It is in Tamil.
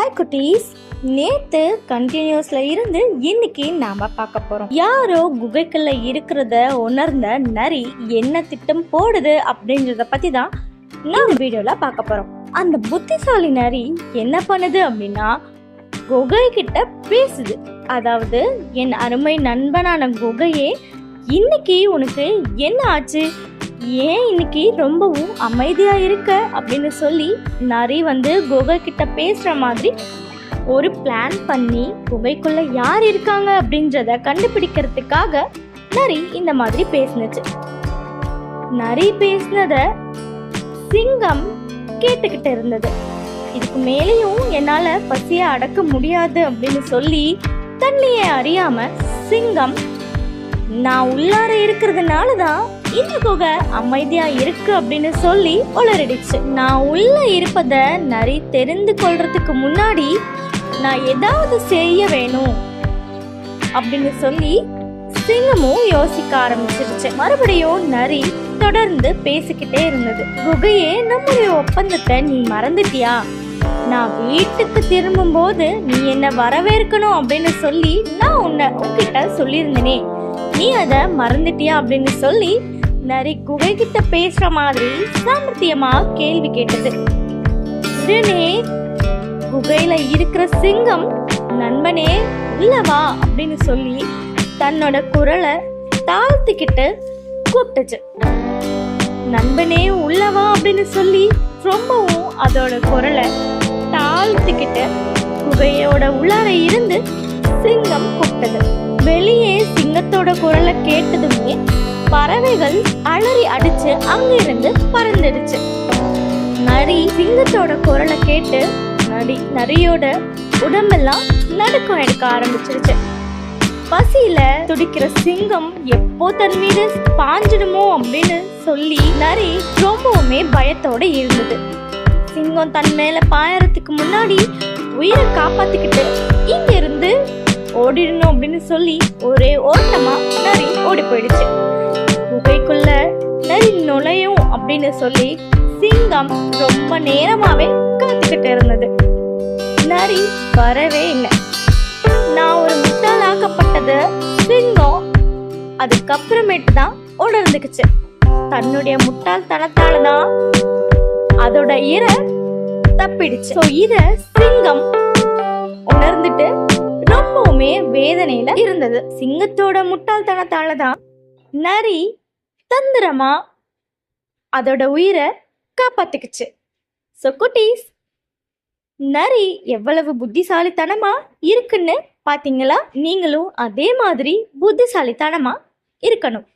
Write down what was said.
ஹாய் குட்டீஸ். நேத்து கண்டினியூஸ்ல இருந்து இன்னைக்கு நாம பார்க்க போறோம். யாரோ குகைக்குள்ள இருக்கிறத உணர்ந்த நரி என்ன திட்டம் போடுது அப்படின்றத பத்தி தான் நான் வீடியோல பார்க்க போறோம். அந்த புத்திசாலி நரி என்ன பண்ணுது அப்படின்னா குகை கிட்ட பேசுது. அதாவது என் அருமை நண்பனான குகையே இன்னைக்கு உனக்கு என்ன ஆச்சு? ஏன் இன்னைக்கு ரொம்பவும் அமைதியாக இருக்க அப்படின்னு சொல்லி நரி வந்து குகை கிட்ட மாதிரி ஒரு பிளான் பண்ணி குகைக்குள்ள யார் இருக்காங்க அப்படின்றத கண்டுபிடிக்கிறதுக்காக நரி இந்த மாதிரி பேசினுச்சு. நரி பேசினத சிங்கம் கேட்டுக்கிட்டு இருந்தது. இதுக்கு மேலேயும் என்னால் பசியை அடக்க முடியாது அப்படின்னு சொல்லி தண்ணியை அறியாம சிங்கம் நான் உள்ளார இருக்கிறதுனால தான் இந்த குகை அமைதியா இருக்கு அப்படின்னு சொல்லி உளறிடுச்சு. நான் உள்ள இருப்பத நரி தெரிந்து கொள்றதுக்கு முன்னாடி நான் ஏதாவது செய்ய வேணும் அப்படின்னு சொல்லி சிங்கமும் யோசிக்க ஆரம்பிச்சிருச்சு மறுபடியும் நரி தொடர்ந்து பேசிக்கிட்டே இருந்தது. குகையே நம்முடைய ஒப்பந்தத்தை நீ மறந்துட்டியா? நான் வீட்டுக்கு திரும்பும் போது நீ என்ன வரவேற்கணும் அப்படின்னு சொல்லி நான் உன்னை உன்கிட்ட சொல்லியிருந்தேனே. நீ அதை மறந்துட்டியா அப்படின்னு சொல்லி நரி குகை கிட்ட பேசுற மாதிரி சாமர்த்தியமா கேள்வி கேட்டது. உடனே குகையில இருக்கிற சிங்கம் நண்பனே இல்லவா அப்படின்னு சொல்லி தன்னோட குரலை தாழ்த்திக்கிட்டு கூப்பிட்டுச்சு. நண்பனே உள்ளவா அப்படின்னு சொல்லி ரொம்பவும் அதோட குரலை தாழ்த்திக்கிட்டு குகையோட உள்ளார இருந்து சிங்கம் கூப்பிட்டது. வெளியே சிங்கத்தோட குரலை கேட்டதுமே பறவைகள் அலறி அடிச்சு அங்கிருந்து பறந்துடுச்சு. நரி சிங்கத்தோட குரலை கேட்டு நரி நரியோட உடம்பெல்லாம் நடுக்கம் எடுக்க ஆரம்பிச்சிருச்சு. பசியில துடிக்கிற சிங்கம் எப்போ தன் மீது பாஞ்சிடுமோ அப்படின்னு சொல்லி நரி ரொம்பவுமே பயத்தோட இருந்தது. சிங்கம் தன் மேல பாயறதுக்கு முன்னாடி உயிரை காப்பாத்திக்கிட்டு இங்க இருந்து ஓடிடணும் அப்படின்னு சொல்லி ஒரே ஓட்டமா நரி ஓடி போயிடுச்சு. அப்படின்னு சொல்லி சிங்கம் ரொம்ப நேரமாவே காத்துக்கிட்டு இருந்தது. நரி வரவே இல்லை. நான் ஒரு முட்டாளாக்கப்பட்டது சிங்கம். அதுக்கப்புறமேட்டு தான் உணர்ந்துக்குச்சு தன்னுடைய முட்டாள்தனத்தால தான் அதோட இர தப்பிடுச்சு. ஸோ இத சிங்கம் உணர்ந்துட்டு ரொம்பவுமே வேதனையில இருந்தது. சிங்கத்தோட முட்டாள்தனத்தால தான் நரி தந்திரமா அதோட உயிரை காப்பாத்துக்குச்சு. ஸோ குட்டீஸ் நரி எவ்வளவு புத்திசாலித்தனமா இருக்குன்னு பார்த்தீங்களா நீங்களும் அதே மாதிரி புத்திசாலித்தனமா இருக்கணும்.